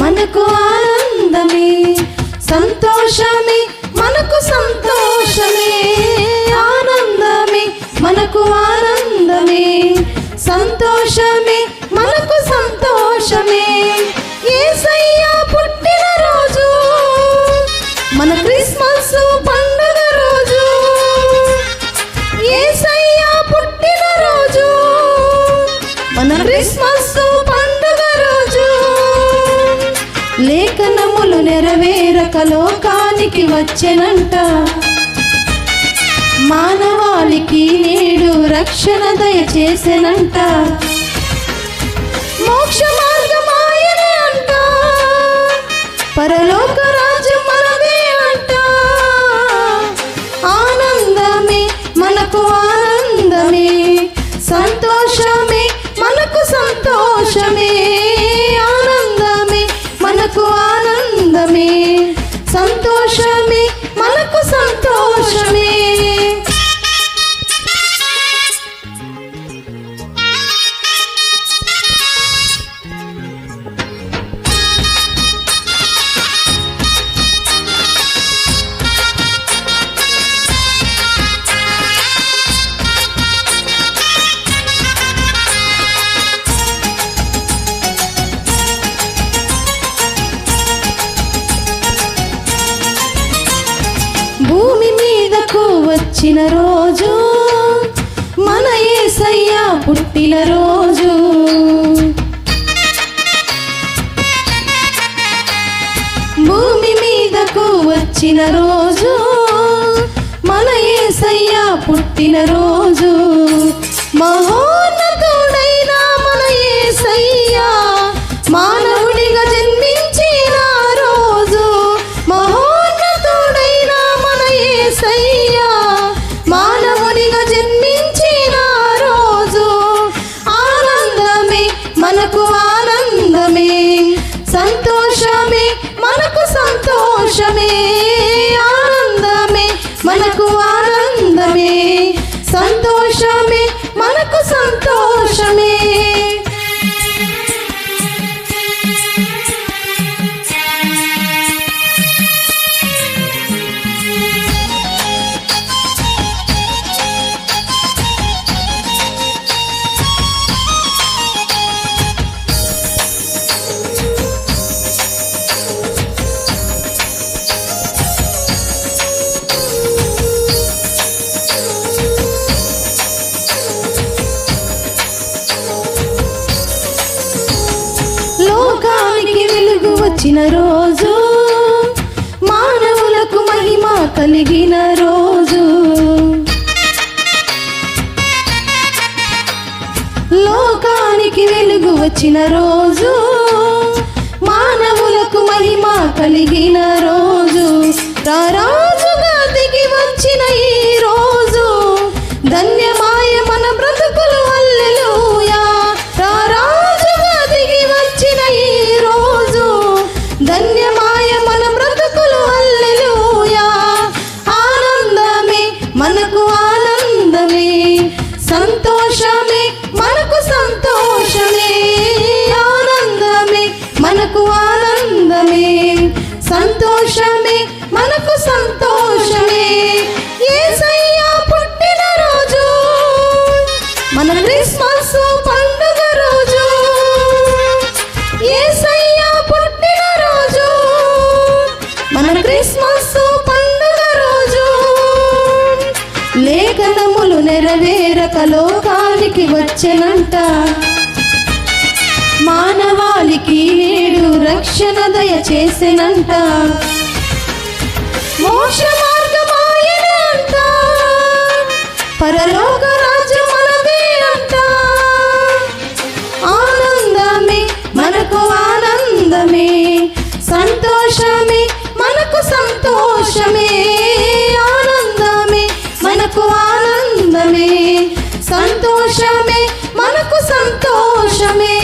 మనకు ఆనందమే సంతోషమే మనకు సంతోషమే లోకానికి వచ్చెనంట. మానవాళికి నేడు రక్షణ దయచేసెనంట మోక్ష సంతోషమే మనకు సంతోషం భూమి మీదకు వచ్చిన రోజు మన యేసయ్య పుట్టిన రోజు. భూమి మీదకు వచ్చిన రోజు మన యేసయ్య పుట్టిన రోజు మనకు వచ్చిన రోజు మానవులకు మహిమ కలిగిన రోజు. లోకానికి వెలుగు వచ్చిన రోజు మానవులకు మహిమ కలిగిన రోజు. రారాజుగా సంతోషమే మనకు సంతోషమే ఆనందమే మనకు ఆనందమే. సంతోషమే మనకు సంతోష నెరవేరక లోకానికి వచ్చెనంట. మానవాళికి నేడు రక్షణ దయచేసెనంట మోక్ష మార్గమాయనంట పరలోక రాజ్యం ఆనందమే మనకు ఆనందమే సంతోషమే మనకు సంతోషమే ఆనందమే మనకు మనకు సంతోషమే సంతోషమే మనకు సంతోషమే.